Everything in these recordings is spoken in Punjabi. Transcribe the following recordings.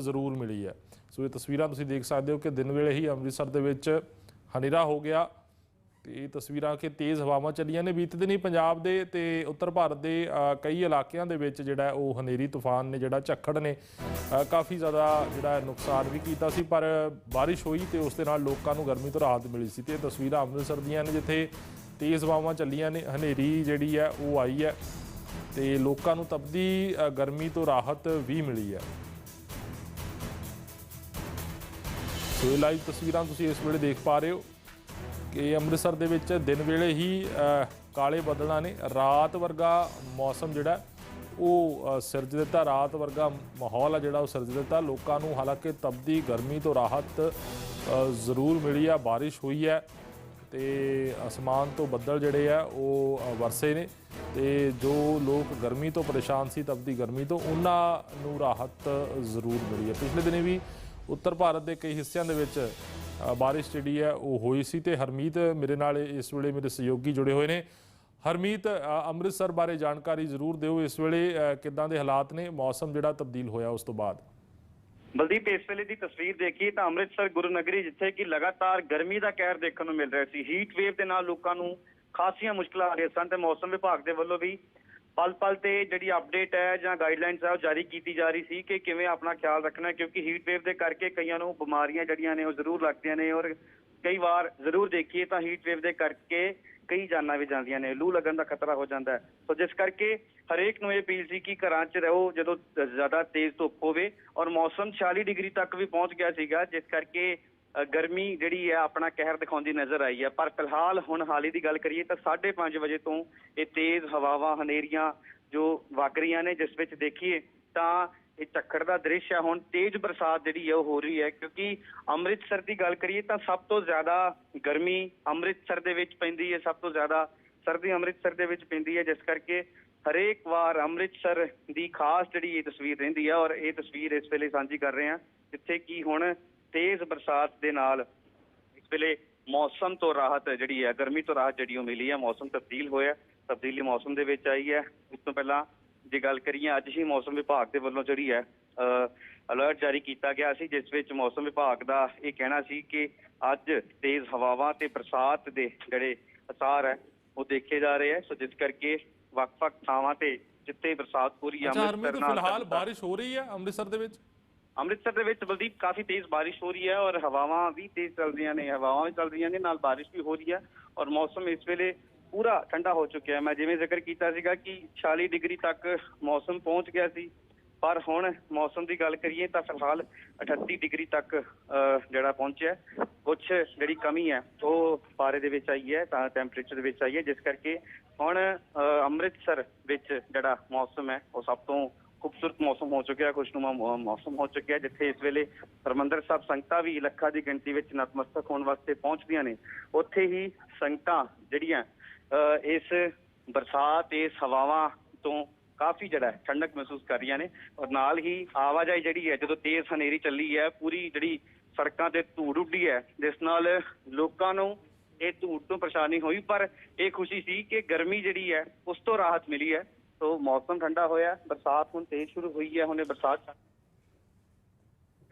ਜ਼ਰੂਰ ਮਿਲੀ ਹੈ। ਸੋ ਇਹ ਤਸਵੀਰਾਂ ਤੁਸੀਂ ਦੇਖ ਸਕਦੇ ਹੋ ਕਿ ਦਿਨ ਵੇਲੇ ਹੀ ਅੰਮ੍ਰਿਤਸਰ ਦੇ ਵਿੱਚ ਹਨੇਰਾ ਹੋ ਗਿਆ ਤੇ ਇਹ ਤਸਵੀਰਾਂ ਕਿ ਤੇਜ਼ ਹਵਾਵਾਂ ਚੱਲੀਆਂ ਨੇ। ਬੀਤੇ ਦਿਨੀ ਪੰਜਾਬ ਦੇ ਤੇ ਉੱਤਰ ਭਾਰਤ ਦੇ ਕਈ ਇਲਾਕਿਆਂ ਦੇ ਵਿੱਚ ਜਿਹੜਾ ਉਹ ਹਨੇਰੀ ਤੂਫਾਨ ਨੇ, ਜਿਹੜਾ ਝੱਖੜ ਨੇ ਕਾਫੀ ਜ਼ਿਆਦਾ ਜਿਹੜਾ ਨੁਕਸਾਨ ਵੀ ਕੀਤਾ ਸੀ, ਪਰ ਬਾਰਿਸ਼ ਹੋਈ ਤੇ ਉਸ ਦੇ ਨਾਲ ਲੋਕਾਂ ਨੂੰ ਗਰਮੀ ਤੋਂ ਰਾਹਤ ਮਿਲੀ ਸੀ। ਤੇ ਇਹ ਤਸਵੀਰਾਂ ਅੰਮ੍ਰਿਤਸਰ ਦੀਆਂ ਨੇ, ਜਿੱਥੇ ਤੇਜ਼ ਹਵਾਵਾਂ ਚੱਲੀਆਂ ਨੇ, ਹਨੇਰੀ ਜਿਹੜੀ ਹੈ ਉਹ ਆਈ ਹੈ ਤੇ ਲੋਕਾਂ ਨੂੰ ਤਪਦੀ ਗਰਮੀ ਤੋਂ ਰਾਹਤ ਵੀ ਮਿਲੀ ਹੈ। ਇਹ ਲਾਈਵ ਤਸਵੀਰਾਂ ਤੁਸੀਂ ਇਸ ਵੇਲੇ ਦੇਖ ਪਾ ਰਹੇ ਹੋ ਕਿ ਅੰਮ੍ਰਿਤਸਰ ਦੇ ਵਿੱਚ ਦਿਨ ਵੇਲੇ ਹੀ ਕਾਲੇ ਬੱਦਲਾਂ ਨੇ ਰਾਤ ਵਰਗਾ ਮੌਸਮ ਜਿਹੜਾ, ਉਹ ਸਿਰਜ ਦਿੱਤਾ। ਰਾਤ ਵਰਗਾ ਮਾਹੌਲ ਆ ਜਿਹੜਾ ਉਹ ਸਿਰਜ ਦਿੱਤਾ। ਲੋਕਾਂ ਨੂੰ ਹਾਲਾਂਕਿ ਤਪਦੀ ਗਰਮੀ ਤੋਂ ਰਾਹਤ ਜ਼ਰੂਰ ਮਿਲੀ ਆ। ਬਾਰਿਸ਼ ਹੋਈ ਹੈ ਤੇ ਅਸਮਾਨ ਤੋਂ ਬੱਦਲ ਜਿਹੜੇ ਆ, ਉਹ ਵਰਸੇ ਨੇ ਤੇ ਜੋ ਲੋਕ ਗਰਮੀ ਤੋਂ ਪਰੇਸ਼ਾਨ ਸੀ, ਤਪਦੀ ਗਰਮੀ ਤੋਂ, ਉਹਨਾਂ ਨੂੰ ਰਾਹਤ ਜ਼ਰੂਰ ਮਿਲੀ ਹੈ। ਪਿਛਲੇ ਦਿਨੇ ਵੀ ਉੱਤਰ ਭਾਰਤ ਦੇ ਕਈ ਹਿੱਸਿਆਂ ਦੇ ਵਿੱਚ ਬਾਰਿਸ਼ ਜਿਹੜੀ ਹੈ ਉਹ ਹੋਈ ਸੀ ਤੇ ਹਰਮੀਤ ਮੇਰੇ ਨਾਲ ਇਸ ਵੇਲੇ ਮੇਰੇ ਸਹਿਯੋਗੀ ਜੁੜੇ ਹੋਏ ਨੇ। ਹਰਮੀਤ ਅੰਮ੍ਰਿਤਸਰ ਬਾਰੇ ਜਾਣਕਾਰੀ ਜ਼ਰੂਰ ਦਿਓ ਇਸ ਵੇਲੇ ਕਿੱਦਾਂ ਦੇ ਹਾਲਾਤ ਨੇ, ਮੌਸਮ ਜਿਹੜਾ ਤਬਦੀਲ ਹੋਇਆ ਉਸ ਤੋਂ ਬਾਅਦ। ਬਲਦੀਪ, ਇਸ ਵੇਲੇ ਦੀ ਤਸਵੀਰ ਦੇਖੀਏ ਤਾਂ ਅੰਮ੍ਰਿਤਸਰ ਗੁਰੂ ਨਗਰੀ ਜਿੱਥੇ ਕਿ ਲਗਾਤਾਰ ਗਰਮੀ ਦਾ ਕਹਿਰ ਦੇਖਣ ਨੂੰ ਮਿਲ ਰਿਹਾ ਸੀ। ਹੀਟ ਵੇਵ ਦੇ ਨਾਲ ਲੋਕਾਂ ਨੂੰ ਖਾਸੀਆਂ ਮੁਸ਼ਕਲਾਂ ਆ ਰਹੀਆਂ ਸਨ ਤੇ ਮੌਸਮ ਵਿਭਾਗ ਦੇ ਵੱਲੋਂ ਵੀ ਪਲ ਪਲ ਤੇ ਜਿਹੜੀ ਅਪਡੇਟ ਹੈ ਜਾਂ ਗਾਈਡਲਾਈਨਸ ਹੈ ਉਹ ਜਾਰੀ ਕੀਤੀ ਜਾ ਰਹੀ ਸੀ ਕਿ ਕਿਵੇਂ ਆਪਣਾ ਖਿਆਲ ਰੱਖਣਾ ਕਿਉਂਕਿ ਹੀਟ ਵੇਵ ਦੇ ਕਰਕੇ ਕਈਆਂ ਨੂੰ ਬਿਮਾਰੀਆਂ ਜਿਹੜੀਆਂ ਨੇ ਉਹ ਜ਼ਰੂਰ ਲੱਗਦੀਆਂ ਨੇ ਔਰ ਕਈ ਵਾਰ ਜ਼ਰੂਰ ਦੇਖੀਏ ਤਾਂ ਹੀਟ ਵੇਵ ਦੇ ਕਰਕੇ ਕਈ ਜਾਨਾਂ ਵੀ ਜਾਂਦੀਆਂ ਨੇ, ਲੂ ਲੱਗਣ ਦਾ ਖਤਰਾ ਹੋ ਜਾਂਦਾ ਹੈ। ਸੋ ਜਿਸ ਕਰਕੇ ਹਰੇਕ ਨੂੰ ਇਹ ਅਪੀਲ ਸੀ ਕਿ ਘਰਾਂ 'ਚ ਰਹੋ ਜਦੋਂ ਜ਼ਿਆਦਾ ਤੇਜ਼ ਧੁੱਪ ਹੋਵੇ ਔਰ ਮੌਸਮ 46 ਡਿਗਰੀ ਤੱਕ ਵੀ ਪਹੁੰਚ ਗਿਆ ਸੀਗਾ, ਜਿਸ ਕਰਕੇ ਗਰਮੀ ਜਿਹੜੀ ਹੈ ਆਪਣਾ ਕਹਿਰ ਦਿਖਾਉਂਦੀ ਨਜ਼ਰ ਆਈ ਹੈ। ਪਰ ਫਿਲਹਾਲ ਹੁਣ ਹਾਲ ਹੀ ਦੀ ਗੱਲ ਕਰੀਏ ਤਾਂ 5:30 ਵਜੇ ਤੋਂ ਇਹ ਤੇਜ਼ ਹਵਾਵਾਂ, ਹਨੇਰੀਆਂ ਜੋ ਵਗ ਰਹੀਆਂ ਨੇ, ਜਿਸ ਵਿੱਚ ਦੇਖੀਏ ਤਾਂ ਇਹ ਝੱਖੜ ਦਾ ਦ੍ਰਿਸ਼ ਹੈ। ਹੁਣ ਤੇਜ਼ ਬਰਸਾਤ ਜਿਹੜੀ ਹੈ ਉਹ ਹੋ ਰਹੀ ਹੈ। ਕਿਉਂਕਿ ਅੰਮ੍ਰਿਤਸਰ ਦੀ ਗੱਲ ਕਰੀਏ ਤਾਂ ਸਭ ਤੋਂ ਜ਼ਿਆਦਾ ਗਰਮੀ ਅੰਮ੍ਰਿਤਸਰ ਦੇ ਵਿੱਚ ਪੈਂਦੀ ਹੈ। ਸਭ ਤੋਂ ਜ਼ਿਆਦਾ ਸਰਦੀ ਅੰਮ੍ਰਿਤਸਰ ਦੇ ਵਿੱਚ ਪੈਂਦੀ ਹੈ। ਜਿਸ ਕਰਕੇ ਹਰੇਕ ਵਾਰ ਅੰਮ੍ਰਿਤਸਰ ਦੀ ਖਾਸ ਜਿਹੜੀ ਇਹ ਤਸਵੀਰ ਰਹਿੰਦੀ ਹੈ ਔਰ ਇਹ ਤਸਵੀਰ ਇਸ ਵੇਲੇ ਸਾਂਝੀ ਕਰ ਰਹੇ ਹਾਂ, ਜਿੱਥੇ ਕਿ ਹੁਣ ਤੇਜ਼ ਬਰਸਾਤ ਦੇ ਨਾਲ ਇਸ ਵੇਲੇ ਮੌਸਮ ਤੋਂ ਰਾਹਤ ਜਿਹੜੀ ਹੈ ਗਰਮੀ ਤੋਂ ਰਾਹਤ ਜਿਹੜੀ ਉਹ ਮਿਲੀ ਹੈ ਮੌਸਮ ਤਬਦੀਲ ਹੋਇਆ ਤਬਦੀਲੀ ਮੌਸਮ ਦੇ ਵਿੱਚ ਆਈ ਹੈ। ਉਸ ਤੋਂ ਪਹਿਲਾਂ ਜੇ ਗੱਲ ਕਰੀਏ ਅੱਜ ਹੀ ਮੌਸਮ ਵਿਭਾਗ ਦੇ ਵੱਲੋਂ ਜਿਹੜੀ ਹੈ ਅਲਰਟ ਜਾਰੀ ਕੀਤਾ ਗਿਆ ਸੀ ਜਿਸ ਵਿੱਚ ਮੌਸਮ ਵਿਭਾਗ ਦਾ ਇਹ ਕਹਿਣਾ ਸੀ ਕਿ ਅੱਜ ਤੇਜ਼ ਹਵਾਵਾਂ ਤੇ ਬਰਸਾਤ ਦੇ ਜਿਹੜੇ ਅਸਾਰ ਹੈ ਉਹ ਦੇਖੇ ਜਾ ਰਹੇ ਹੈ। ਸੋ ਜਿਸ ਕਰਕੇ ਵੱਖ-ਵੱਖ ਥਾਵਾਂ ਤੇ ਜਿੱਥੇ ਬਰਸਾਤ ਪੂਰੀ ਅੰਮ੍ਰਿਤਸਰ ਨਾਲ ਫਿਲਹਾਲ ਬਾਰਿਸ਼ ਹੋ ਰਹੀ ਹੈ ਅੰਮ੍ਰਿਤਸਰ ਦੇ ਵਿੱਚ? ਅੰਮ੍ਰਿਤਸਰ ਦੇ ਵਿੱਚ ਬਲਦੀਪ, ਕਾਫੀ ਤੇਜ਼ ਬਾਰਿਸ਼ ਹੋ ਰਹੀ ਹੈ ਔਰ ਹਵਾਵਾਂ ਵੀ ਤੇਜ਼ ਚੱਲ ਰਹੀਆਂ ਨੇ, ਹਵਾਵਾਂ ਵੀ ਚੱਲ ਰਹੀਆਂ ਨੇ, ਨਾਲ ਬਾਰਿਸ਼ ਵੀ ਹੋ ਰਹੀ ਹੈ ਔਰ ਮੌਸਮ ਇਸ ਵੇਲੇ ਪੂਰਾ ਠੰਡਾ ਹੋ ਚੁੱਕਿਆ ਮੈਂ ਜਿਵੇਂ ਜ਼ਿਕਰ ਕੀਤਾ ਸੀਗਾ ਕਿ 46 ਡਿਗਰੀ ਤੱਕ ਮੌਸਮ ਪਹੁੰਚ ਗਿਆ ਸੀ, ਪਰ ਹੁਣ ਮੌਸਮ ਦੀ ਗੱਲ ਕਰੀਏ ਤਾਂ ਫਿਲਹਾਲ 38 ਡਿਗਰੀ ਤੱਕ ਜਿਹੜਾ ਪਹੁੰਚਿਆ ਕੁਝ ਜਿਹੜੀ ਕਮੀ ਹੈ, ਉਹ ਪਾਰੇ ਦੇ ਵਿੱਚ ਆਈ ਹੈ, ਤਾਂ ਟੈਂਪਰੇਚਰ ਦੇ ਵਿੱਚ ਆਈ ਹੈ, ਜਿਸ ਕਰਕੇ ਹੁਣ ਅੰਮ੍ਰਿਤਸਰ ਵਿੱਚ ਜਿਹੜਾ ਮੌਸਮ ਹੈ, ਉਹ ਸਭ ਤੋਂ ਖੂਬਸੂਰਤ ਮੌਸਮ ਹੋ ਚੁੱਕਿਆ ਖੁਸ਼ਨੁਮਾ ਮੌਸਮ ਹੋ ਚੁੱਕਿਆ ਜਿੱਥੇ ਇਸ ਵੇਲੇ ਹਰਿਮੰਦਰ ਸਾਹਿਬ ਸੰਗਤਾਂ ਵੀ ਲੱਖਾਂ ਦੀ ਗਿਣਤੀ ਵਿੱਚ ਨਤਮਸਤਕ ਹੋਣ ਵਾਸਤੇ ਪਹੁੰਚਦੀਆਂ ਨੇ। ਉੱਥੇ ਹੀ ਸੰਗਤਾਂ ਜਿਹੜੀਆਂ ਇਸ ਬਰਸਾਤ, ਇਸ ਹਵਾਵਾਂ ਤੋਂ ਕਾਫੀ ਜਿਹੜਾ ਠੰਡਕ ਮਹਿਸੂਸ ਕਰ ਰਹੀਆਂ ਨੇ ਔਰ ਨਾਲ ਹੀ ਆਵਾਜਾਈ ਜਿਹੜੀ ਹੈ, ਜਦੋਂ ਤੇਜ਼ ਹਨੇਰੀ ਚੱਲੀ ਹੈ, ਪੂਰੀ ਜਿਹੜੀ ਸੜਕਾਂ ਤੇ ਧੂੜ ਉੱਡੀ ਹੈ, ਜਿਸ ਨਾਲ ਲੋਕਾਂ ਨੂੰ ਇਹ ਧੂੜ ਤੋਂ ਪਰੇਸ਼ਾਨੀ ਹੋਈ, ਪਰ ਇਹ ਖੁਸ਼ੀ ਸੀ ਕਿ ਗਰਮੀ ਜਿਹੜੀ ਹੈ, ਉਸ ਤੋਂ ਰਾਹਤ ਮਿਲੀ ਹੈ। ਸੋ ਮੌਸਮ ਠੰਡਾ ਹੋਇਆ ਬਰਸਾਤ ਹੁਣ ਤੇਜ਼ ਸ਼ੁਰੂ ਹੋਈ ਹੈ ਹੁਣੇ ਬਰਸਾਤ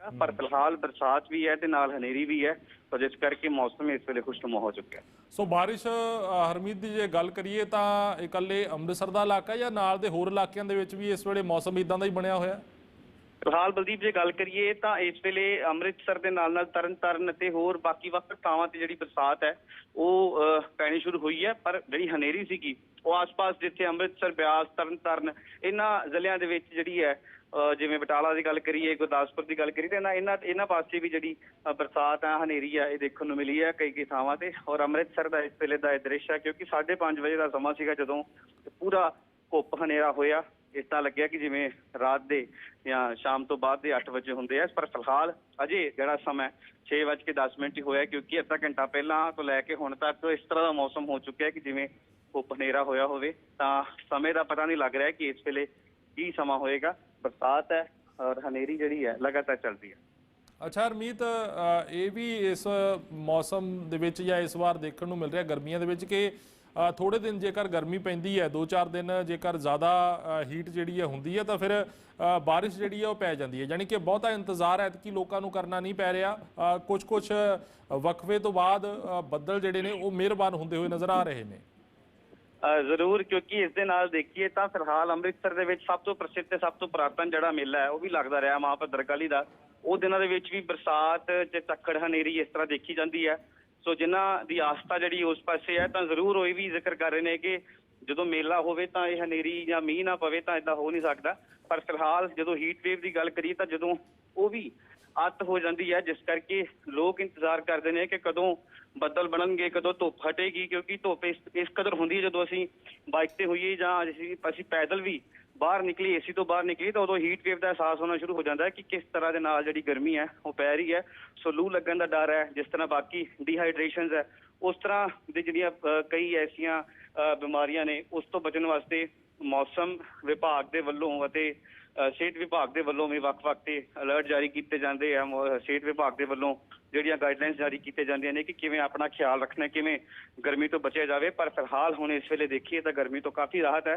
ਪਰ ਫਿਲਹਾਲ ਬਰਸਾਤ ਵੀ ਹੈ ਤੇ ਨਾਲ ਹਨੇਰੀ ਵੀ ਹੈ ਸੋ ਜਿਸ ਕਰਕੇ ਮੌਸਮ ਇਸ ਵੇਲੇ ਖੁਸ਼ਨੁਮਾ ਹੋ ਚੁੱਕਿਆ ਸੋ ਬਾਰਿਸ਼ ਹਰਮੀਤ ਦੀ ਜੇ ਗੱਲ ਕਰੀਏ ਤਾਂ ਇਕੱਲੇ ਅੰਮ੍ਰਿਤਸਰ ਦਾ ਇਲਾਕਾ ਜਾਂ ਨਾਲ ਦੇ ਹੋਰ ਇਲਾਕਿਆਂ ਦੇ ਵਿੱਚ ਵੀ ਇਸ ਵੇਲੇ ਮੌਸਮ ਇਦਾਂ ਦਾ ਹੀ ਬਣਿਆ ਹੋਇਆ? ਫਿਲਹਾਲ ਬਲਦੀਪ ਜੇ ਗੱਲ ਕਰੀਏ ਤਾਂ ਇਸ ਵੇਲੇ ਅੰਮ੍ਰਿਤਸਰ ਦੇ ਨਾਲ ਨਾਲ ਤਰਨਤਾਰਨ ਅਤੇ ਹੋਰ ਬਾਕੀ ਵੱਖ ਥਾਵਾਂ ਤੇ ਜਿਹੜੀ ਬਰਸਾਤ ਹੈ ਉਹ ਪੈਣੀ ਸ਼ੁਰੂ ਹੋਈ ਹੈ ਪਰ ਜਿਹੜੀ ਹਨੇਰੀ ਸੀਗੀ ਉਹ ਆਸ-ਪਾਸ ਜਿੱਥੇ ਅੰਮ੍ਰਿਤਸਰ ਬਿਆਸ ਤਰਨਤਾਰਨ ਇਹਨਾਂ ਜ਼ਿਲ੍ਹਿਆਂ ਦੇ ਵਿੱਚ ਜਿਹੜੀ ਹੈ ਅਹ, ਜਿਵੇਂ ਬਟਾਲਾ ਦੀ ਗੱਲ ਕਰੀਏ ਗੁਰਦਾਸਪੁਰ ਦੀ ਗੱਲ ਕਰੀਏ ਤਾਂ ਇਹਨਾਂ ਇਹਨਾਂ ਇਹਨਾਂ ਪਾਸੇ ਵੀ ਜਿਹੜੀ ਬਰਸਾਤ ਆ ਹਨੇਰੀ ਆ ਇਹ ਦੇਖਣ ਨੂੰ ਮਿਲੀ ਹੈ ਕਈ ਕਈ ਥਾਵਾਂ ਤੇ। ਔਰ ਅੰਮ੍ਰਿਤਸਰ ਦਾ ਇਸ ਵੇਲੇ ਦਾ ਇਹ ਦ੍ਰਿਸ਼ ਹੈ ਕਿਉਂਕਿ 5:30 ਵਜੇ ਦਾ ਸਮਾਂ ਸੀਗਾ ਜਦੋਂ ਪੂਰਾ ਘੁੱਪ ਹਨੇਰਾ ਹੋਇਆ। ਇਸ ਤਰ੍ਹਾਂ ਲੱਗਿਆ ਕਿ ਜਿਵੇਂ ਰਾਤ ਦੇ ਜਾਂ ਸ਼ਾਮ ਤੋਂ ਬਾਅਦ ਦੇ 8 ਵਜੇ ਹੁੰਦੇ ਆ। ਪਰ ਫਿਲਹਾਲ ਅਜੇ ਜਿਹੜਾ ਸਮਾਂ 6:10 ਮਿੰਟ ਹੀ ਹੋਇਆ ਕਿਉਂਕਿ ਅੱਧਾ ਘੰਟਾ ਪਹਿਲਾਂ ਤੋਂ ਲੈ ਕੇ ਹੁਣ ਤੱਕ ਇਸ ਤਰ੍ਹਾਂ ਦਾ ਮੌਸਮ ਹੋ ਚੁੱਕਿਆ ਕਿ ਜਿਵੇਂ ਘੁੱਪ ਹਨੇਰਾ ਹੋਇਆ ਹੋਵੇ ਤਾਂ ਸਮੇਂ ਦਾ ਪਤਾ ਨਹੀਂ ਲੱਗ ਰਿਹਾ ਕਿ ਇਸ ਵੇਲੇ ਕੀ ਸਮਾਂ ਹੋਏਗਾ। ਬਰਸਾਤ ਹੈ ਔਰ ਹਨੇਰੀ ਜਿਹੜੀ ਹੈ ਲਗਾਤਾਰ ਚੱਲਦੀ ਹੈ। ਅੱਛਾ ਹਰਮੀਤ ਇਹ ਵੀ ਇਸ ਮੌਸਮ ਦੇ ਵਿੱਚ ਜਾਂ ਇਸ ਵਾਰ ਦੇਖਣ ਨੂੰ ਮਿਲ ਰਿਹਾ ਗਰਮੀਆਂ ਦੇ ਵਿੱਚ ਕਿ ਥੋੜੇ ਦਿਨ ਜੇਕਰ ਗਰਮੀ ਪੈਂਦੀ ਹੈ 2-4 ਦਿਨ ਜੇਕਰ ਜ਼ਿਆਦਾ ਹੀਟ ਜਿਹੜੀ ਹੈ ਹੁੰਦੀ ਹੈ ਤਾਂ ਫਿਰ ਅ, ਬਾਰਿਸ਼ ਜਿਹੜੀ ਹੈ ਉਹ ਪੈ ਜਾਂਦੀ ਹੈ। ਯਾਨੀ ਕਿ ਬਹੁਤਾ ਇੰਤਜ਼ਾਰ ਹੈ ਕਿ ਲੋਕਾਂ ਨੂੰ ਕਰਨਾ ਨਹੀਂ ਪੈ ਰਿਹਾ। ਕੁਝ ਕੁਝ ਵਕਫੇ ਤੋਂ ਬਾਅਦ ਬੱਦਲ ਜਿਹੜੇ ਨੇ ਉਹ ਮਿਹਰਬਾਨ ਹੁੰਦੇ ਹੋਏ ਨਜ਼ਰ ਆ ਰਹੇ ਨੇ। ਜ਼ਰੂਰ, ਕਿਉਂਕਿ ਇਸ ਦੇ ਨਾਲ ਦੇਖੀਏ ਤਾਂ ਫਿਲਹਾਲ ਅੰਮ੍ਰਿਤਸਰ ਦੇ ਵਿੱਚ ਸਭ ਤੋਂ ਪ੍ਰਸਿੱਧ ਤੇ ਸਭ ਤੋਂ ਪੁਰਾਤਨ ਜਿਹੜਾ ਮੇਲਾ ਹੈ, ਉਹ ਵੀ ਲੱਗਦਾ ਰਿਹਾ ਮਾਂ ਭੱਦਰਕਾਲੀ ਦਾ ਉਹ ਦਿਨਾਂ ਦੇ ਵਿੱਚ ਵੀ ਬਰਸਾਤ ਤੇ ਝੱਖੜ ਹਨੇਰੀ ਇਸ ਤਰ੍ਹਾਂ ਦੇਖੀ ਜਾਂਦੀ ਹੈ। ਸੋ ਜਿਨ੍ਹਾਂ ਦੀ ਆਸਥਾ ਜਿਹੜੀ ਉਸ ਪਾਸੇ ਹੈ, ਤਾਂ ਜ਼ਰੂਰ ਉਹ ਇਹ ਵੀ ਜ਼ਿਕਰ ਕਰ ਰਹੇ ਨੇ ਕਿ ਜਦੋਂ ਮੇਲਾ ਹੋਵੇ ਤਾਂ ਇਹ ਹਨੇਰੀ ਜਾਂ ਮੀਂਹ ਨਾ ਪਵੇ ਤਾਂ ਇਦਾਂ ਹੋ ਨਹੀਂ ਸਕਦਾ। ਪਰ ਫਿਲਹਾਲ ਜਦੋਂ ਹੀਟ ਵੇਵ ਦੀ ਗੱਲ ਕਰੀਏ ਤਾਂ ਜਦੋਂ ਉਹ ਵੀ ਅੱਤ ਹੋ ਜਾਂਦੀ ਹੈ ਜਿਸ ਕਰਕੇ ਲੋਕ ਇੰਤਜ਼ਾਰ ਕਰਦੇ ਨੇ ਕਿ ਕਦੋਂ ਬੱਦਲ ਬਣਨਗੇ ਕਦੋਂ ਧੁੱਪ ਹਟੇਗੀ ਕਿਉਂਕਿ ਧੁੱਪ ਇਸ ਇਸ ਕਦਰ ਹੁੰਦੀ ਹੈ ਜਦੋਂ ਅਸੀਂ ਬਾਈਕ ਤੇ ਹੋਈਏ ਜਾਂ ਅਸੀਂ ਅਸੀਂ ਪੈਦਲ ਵੀ ਬਾਹਰ ਨਿਕਲੀ ਏਸੀ ਤੋਂ ਬਾਹਰ ਨਿਕਲੀ ਤਾਂ ਉਦੋਂ ਹੀਟ ਵੇਵ ਦਾ ਅਹਿਸਾਸ ਹੋਣਾ ਸ਼ੁਰੂ ਹੋ ਜਾਂਦਾ ਹੈ ਕਿ ਕਿਸ ਤਰ੍ਹਾਂ ਦੇ ਨਾਲ ਜਿਹੜੀ ਗਰਮੀ ਹੈ ਉਹ ਪੈ ਰਹੀ ਹੈ। ਸੋ ਲੂ ਲੱਗਣ ਦਾ ਡਰ ਹੈ ਜਿਸ ਤਰ੍ਹਾਂ ਬਾਕੀ ਡੀਹਾਈਡਰੇਸ਼ਨਸ ਹੈ ਉਸ ਤਰ੍ਹਾਂ ਦੇ ਜਿਹੜੀਆਂ ਕਈ ਐਸੀਆਂ ਅ, ਬਿਮਾਰੀਆਂ ਨੇ ਉਸ ਤੋਂ ਬਚਣ ਵਾਸਤੇ ਮੌਸਮ ਵਿਭਾਗ ਦੇ ਵੱਲੋਂ ਅਤੇ ਸਿਹਤ ਵਿਭਾਗ ਦੇ ਵੱਲੋਂ ਵੀ ਵੱਖ-ਵੱਖ ਤੇ ਅਲਰਟ ਜਾਰੀ ਕੀਤੇ ਜਾਂਦੇ ਆ ਸਿਹਤ ਵਿਭਾਗ ਦੇ ਵੱਲੋਂ ਜਿਹੜੀਆਂ ਗਾਈਡਲਾਈਨਸ ਜਾਰੀ ਕੀਤੇ ਜਾਂਦੀਆਂ ਨੇ ਕਿ ਕਿਵੇਂ ਆਪਣਾ ਖਿਆਲ ਰੱਖਣਾ, ਕਿਵੇਂ ਗਰਮੀ ਤੋਂ ਬਚਿਆ ਜਾਵੇ। ਪਰ ਫਿਲਹਾਲ ਹੁਣ ਇਸ ਵੇਲੇ ਦੇਖੀਏ ਤਾਂ ਗਰਮੀ ਤੋਂ ਕਾਫੀ ਰਾਹਤ ਹੈ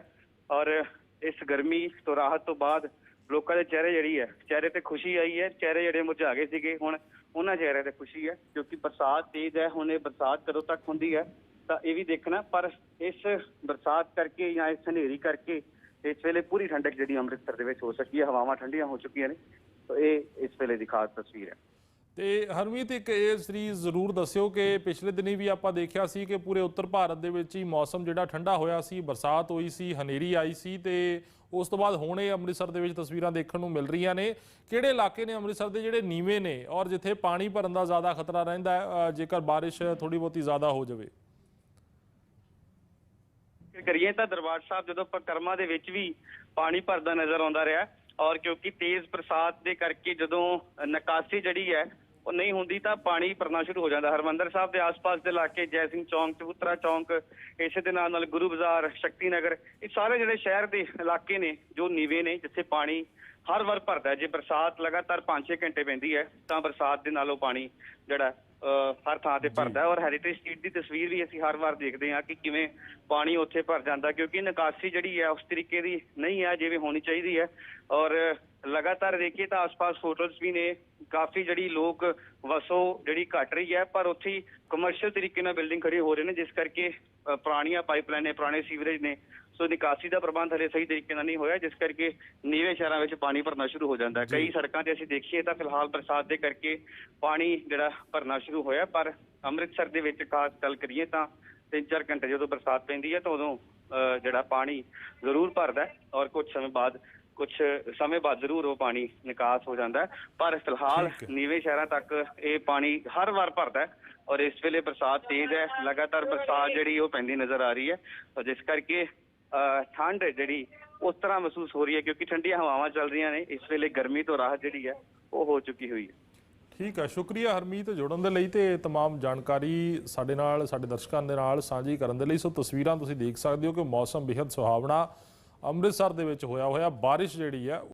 ਔਰ ਇਸ ਗਰਮੀ ਤੋਂ ਰਾਹਤ ਤੋਂ ਬਾਅਦ ਲੋਕਾਂ ਦੇ ਚਿਹਰੇ ਜਿਹੜੀ ਹੈ, ਚਿਹਰੇ ਤੇ ਖੁਸ਼ੀ ਆਈ ਹੈ। ਚਿਹਰੇ ਜਿਹੜੇ ਮੁਰਝਾ ਗਏ ਸੀਗੇ, ਹੁਣ ਉਹਨਾਂ ਚਿਹਰੇ ਤੇ ਖੁਸ਼ੀ ਹੈ ਕਿਉਂਕਿ ਬਰਸਾਤ ਤੇਜ਼ ਹੈ, ਹੁਣ ਇਹ ਬਰਸਾਤ ਕਦੋਂ ਤੱਕ ਹੁੰਦੀ ਹੈ, ਤਾਂ ਇਹ ਵੀ ਦੇਖਣਾ। ਪਰ ਇਸ ਬਰਸਾਤ ਕਰਕੇ ਜਾਂ ਇਸ ਹਨੇਰੀ ਕਰਕੇ ਇਸ ਵੇਲੇ ਪੂਰੀ ਠੰਡਕ ਜਿਹੜੀ ਅੰਮ੍ਰਿਤਸਰ ਦੇ ਵਿੱਚ ਹੋ ਸਕੀ ਹੈ, ਹਵਾਵਾਂ ਠੰਡੀਆਂ ਹੋ ਚੁੱਕੀਆਂ ਨੇ, ਤਾਂ ਇਹ ਇਸ ਵੇਲੇ ਦੀ ਖਾਸ ਤਸਵੀਰ ਹੈ। ਤੇ ਹਰਮੀਤ, ਇੱਕ ਇਹ ਸ੍ਰੀ ਜ਼ਰੂਰ ਦੱਸਿਓ ਕਿ ਪਿਛਲੇ ਦਿਨੀ ਵੀ ਆਪਾਂ ਦੇਖਿਆ ਸੀ ਕਿ ਪੂਰੇ ਉੱਤਰ ਭਾਰਤ ਦੇ ਵਿੱਚ ਹੀ ਮੌਸਮ ਜਿਹੜਾ ਠੰਡਾ ਹੋਇਆ ਸੀ, ਬਰਸਾਤ ਹੋਈ ਸੀ, ਹਨੇਰੀ ਆਈ ਸੀ ਤੇ ਉਸ ਤੋਂ ਬਾਅਦ ਹੁਣ ਇਹ ਅੰਮ੍ਰਿਤਸਰ ਦੇ ਵਿੱਚ ਤਸਵੀਰਾਂ ਦੇਖਣ ਨੂੰ ਮਿਲ ਰਹੀਆਂ ਨੇ। ਕਿਹੜੇ ਇਲਾਕੇ ਨੇ ਅੰਮ੍ਰਿਤਸਰ ਦੇ ਜਿਹੜੇ ਨੀਵੇਂ ਨੇ ਔਰ ਜਿੱਥੇ ਪਾਣੀ ਭਰਨ ਦਾ ਜ਼ਿਆਦਾ ਖਤਰਾ ਰਹਿੰਦਾ ਜੇਕਰ ਬਾਰਿਸ਼ ਥੋੜੀ ਬਹੁਤੀ ਜ਼ਿਆਦਾ ਹੋ ਜਾਵੇ? ਜ਼ਿਕਰ ਕਰੀਏ ਤਾਂ ਦਰਬਾਰ ਸਾਹਿਬ ਜਦੋਂ ਆਪਾਂ ਦੇ ਵਿੱਚ ਵੀ ਪਾਣੀ ਭਰਦਾ ਨਜ਼ਰ ਆਉਂਦਾ ਰਿਹਾ ਔਰ ਕਿਉਂਕਿ ਤੇਜ਼ ਬਰਸਾਤ ਦੇ ਕਰਕੇ ਜਦੋਂ ਨਿਕਾਸੀ ਜਿਹੜੀ ਹੈ ਉਹ ਨਹੀਂ ਹੁੰਦੀ ਤਾਂ ਪਾਣੀ ਭਰਨਾ ਸ਼ੁਰੂ ਹੋ ਜਾਂਦਾ। ਹਰਮੰਦਰ ਸਾਹਿਬ ਦੇ ਆਸ-ਪਾਸ ਦੇ ਇਲਾਕੇ ਜੈ ਸਿੰਘ ਚੌਂਕ, ਚਬੂਤਰਾ ਚੌਂਕ, ਇਸੇ ਦੇ ਨਾਲ ਨਾਲ ਗੁਰੂ ਬਾਜ਼ਾਰ, ਸ਼ਕਤੀ ਨਗਰ, ਇਹ ਸਾਰੇ ਜਿਹੜੇ ਸ਼ਹਿਰ ਦੇ ਇਲਾਕੇ ਨੇ ਜੋ ਨੀਵੇਂ ਨੇ, ਜਿੱਥੇ ਪਾਣੀ ਹਰ ਵਾਰ ਭਰਦਾ ਜੇ ਬਰਸਾਤ ਲਗਾਤਾਰ 5-6 ਘੰਟੇ ਪੈਂਦੀ ਹੈ ਤਾਂ ਬਰਸਾਤ ਦੇ ਨਾਲ ਉਹ ਪਾਣੀ ਜਿਹੜਾ ਹਰ ਥਾਂ ਤੇ ਭਰਦਾ ਔਰ ਹੈਰੀਟੇਜ ਸਟਰੀਟ ਦੀ ਤਸਵੀਰ ਵੀ ਅਸੀਂ ਹਰ ਵਾਰ ਦੇਖਦੇ ਹਾਂ ਕਿ ਕਿਵੇਂ ਪਾਣੀ ਉੱਥੇ ਭਰ ਜਾਂਦਾ ਕਿਉਂਕਿ ਨਿਕਾਸੀ ਜਿਹੜੀ ਹੈ ਉਸ ਤਰੀਕੇ ਦੀ ਨਹੀਂ ਹੈ ਜਿਵੇਂ ਹੋਣੀ ਚਾਹੀਦੀ ਹੈ। ਔਰ ਲਗਾਤਾਰ ਦੇਖੀਏ ਤਾਂ ਆਸ-ਪਾਸ ਹੋਟਲਸ ਵੀ ਨੇ। ਕਾਫੀ ਜਿਹੜੀ ਲੋਕ ਵਸੋਂ ਜਿਹੜੀ ਘਟ ਰਹੀ ਹੈ ਪਰ ਉੱਥੇ ਹੀ ਕਮਰਸ਼ੀਅਲ ਤਰੀਕੇ ਨਾਲ ਬਿਲਡਿੰਗ ਖੜੀ ਹੋ ਰਹੇ ਨੇ ਜਿਸ ਕਰਕੇ ਪੁਰਾਣੀਆਂ ਪਾਈਪਲਾਈਨ ਨੇ ਪੁਰਾਣੇ ਸੀਵਰੇਜ ਨੇ ਸੋ ਨਿਕਾਸੀ ਦਾ ਪ੍ਰਬੰਧ ਹਲੇ ਸਹੀ ਤਰੀਕੇ ਨਾਲ ਨਹੀਂ ਹੋਇਆ ਜਿਸ ਕਰਕੇ ਨੀਵੇਂ ਸ਼ਹਿਰਾਂ ਵਿੱਚ ਪਾਣੀ ਭਰਨਾ ਸ਼ੁਰੂ ਹੋ ਜਾਂਦਾ ਹੈ। ਕਈ ਸੜਕਾਂ ਤੇ ਅਸੀਂ ਦੇਖੀਏ ਤਾਂ ਫਿਲਹਾਲ ਬਰਸਾਤ ਦੇ ਕਰਕੇ ਪਾਣੀ ਜਿਹੜਾ ਭਰਨਾ ਸ਼ੁਰੂ ਹੋਇਆ ਪਰ ਅੰਮ੍ਰਿਤਸਰ ਦੇ ਵਿੱਚ ਖਾਸ ਗੱਲ ਕਰੀਏ ਤਾਂ 3-4 ਘੰਟੇ ਜਦੋਂ ਬਰਸਾਤ ਪੈਂਦੀ ਹੈ ਤਾਂ ਉਦੋਂ ਜਿਹੜਾ ਪਾਣੀ ਜ਼ਰੂਰ ਭਰਦਾ ਹੈ ਔਰ ਕੁਝ ਸਮੇਂ ਬਾਅਦ ਕੁਝ ਸਮੇਂ ਬਾਅਦ ਜ਼ਰੂਰ ਉਹ ਪਾਣੀ ਨਿਕਾਸ ਹੋ ਜਾਂਦਾ ਹੈ। ਪਰ ਫਿਲਹਾਲ। ਨੀਵੇਂ ਸ਼ਹਿਰਾਂ ਤੱਕ ਇਹ ਪਾਣੀ ਹਰ ਵਾਰ ਭਰਦਾ ਹੈ ਔਰ ਇਸ ਵੇਲੇ ਬਰਸਾਤ ਤੇਜ਼ ਹੈ ਲਗਾਤਾਰ ਬਰਸਾਤ ਜਿਹੜੀ ਉਹ ਪੈਂਦੀ ਨਜ਼ਰ ਆ ਰਹੀ ਹੈ। ਜਿਸ ਕਰਕੇ ਠੰਡ ਹੈ ਜਿਹੜੀ ਉਸ ਤਰ੍ਹਾਂ ਮਹਿਸੂਸ ਹੋ ਰਹੀ ਹੈ ਕਿਉਂਕਿ ਠੰਡੀਆਂ ਹਵਾਵਾਂ ਚੱਲ ਰਹੀਆਂ ਨੇ, ਇਸ ਵੇਲੇ ਗਰਮੀ ਤੋਂ ਰਾਹਤ ਜਿਹੜੀ ਹੈ, ਉਹ ਹੋ ਚੁੱਕੀ ਹੋਈ ਹੈ। ਠੀਕ ਹੈ, ਸ਼ੁਕਰੀਆ ਹਰਮੀਤ ਜੁੜਨ ਦੇ ਲਈ ਤੇ ਤਮਾਮ ਜਾਣਕਾਰੀ ਸਾਡੇ ਨਾਲ, ਸਾਡੇ ਦਰਸ਼ਕਾਂ ਦੇ ਨਾਲ ਸਾਂਝੀ ਕਰਨ ਦੇ ਲਈ। ਸੋ ਤਸਵੀਰਾਂ ਤੁਸੀਂ ਦੇਖ ਸਕਦੇ ਹੋ ਕਿ ਮੌਸਮ ਬੇहद ਸੁਹਾਵਣਾ ਅੰਮ੍ਰਿਤਸਰ ਦੇ ਵਿੱਚ ਹੋਇਆ ਹੋਇਆ ਬਾਰਿਸ਼ ਜਿਹੜੀ ਹੈ